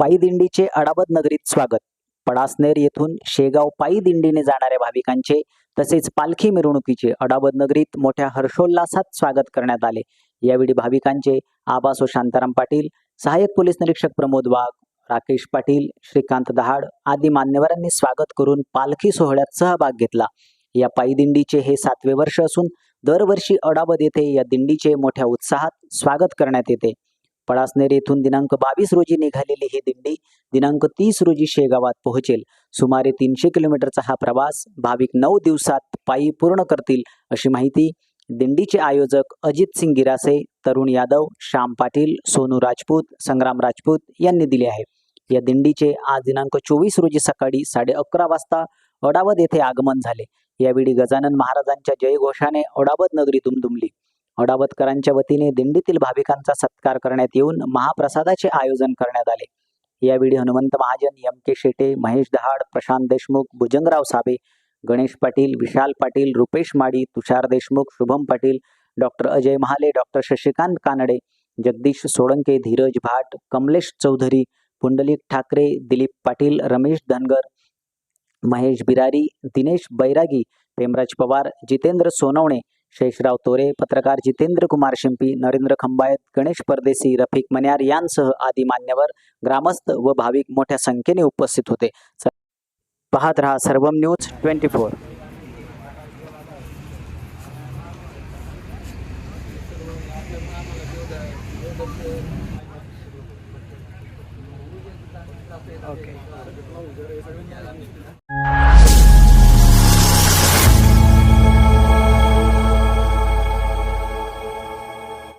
पायीदिंडीचे दिंडीचे नगरीत स्वागत. पडासनेर येथून शेगाव पायीदिंडीने जाणाऱ्या भाविकांचे तसेच पालखी मिरवणुकीचे अडाबद नगरीत मोठ्या हर्षोल्लासात स्वागत करण्यात आले. यावेळी भाविकांचे आबासो शांताराम पाटील सहाय्यक पोलीस निरीक्षक प्रमोद वाघ राकेश पाटील श्रीकांत दहाड आदी मान्यवरांनी स्वागत करून पालखी सोहळ्यात सहभाग घेतला. या पायीदिंडीचे हे सातवे वर्ष असून दरवर्षी अडाबद येथे या दिंडीचे मोठ्या उत्साहात स्वागत करण्यात येते. पळासनेर येथून दिनांक बावीस रोजी निघालेली ही दिंडी दिनांक तीस रोजी शेगावात पोहोचेल. सुमारे तीनशे किलोमीटरचा हा प्रवास भाविक नऊ दिवसात पायी पूर्ण करतील अशी माहिती दिंडीचे आयोजक अजित सिंग गिरासे तरुण यादव श्याम पाटील सोनू राजपूत संग्राम राजपूत यांनी दिले आहे. या दिंडीचे आज दिनांक चोवीस रोजी सकाळी साडे अकरा वाजता अडावत येथे आगमन झाले. यावेळी गजानन महाराजांच्या जयघोषाने अडावत नगरी दुमदुमली. अडावतकरांच्या वतीने दिंडीतील भाविकांचा सत्कार करण्यात येऊन महाप्रसादाचे आयोजन करण्यात आले. यावेळी Hanumant Mahajan M K Shete Mahesh Dahad Prashant Deshmukh Bhujangrao Sabe Ganesh Patil Vishal Patil Rupesh Madi Tushar Deshmukh Shubham Patil doctor Ajay Mahale doctor Shashikant Kanade Jagdish Solanke Dheeraj Bhat Kamlesh Chaudhari Pundalik Thackeray Dilip Patil Ramesh Dhangar Mahesh Birari Dinesh बैरागी प्रेमराज पवार जितेंद्र सोनवणे शेषराव तोरे पत्रकार जितेंद्र कुमार शिंपी नरेंद्र खंबायत गणेश परदेसी रफिक मन्यार यांसह आदी मान्यवर ग्रामस्थ व भाविक मोठ्या संख्येने उपस्थित होते. पाहत रहा सर्वम न्यूज ट्वेंटी फोर. ओके.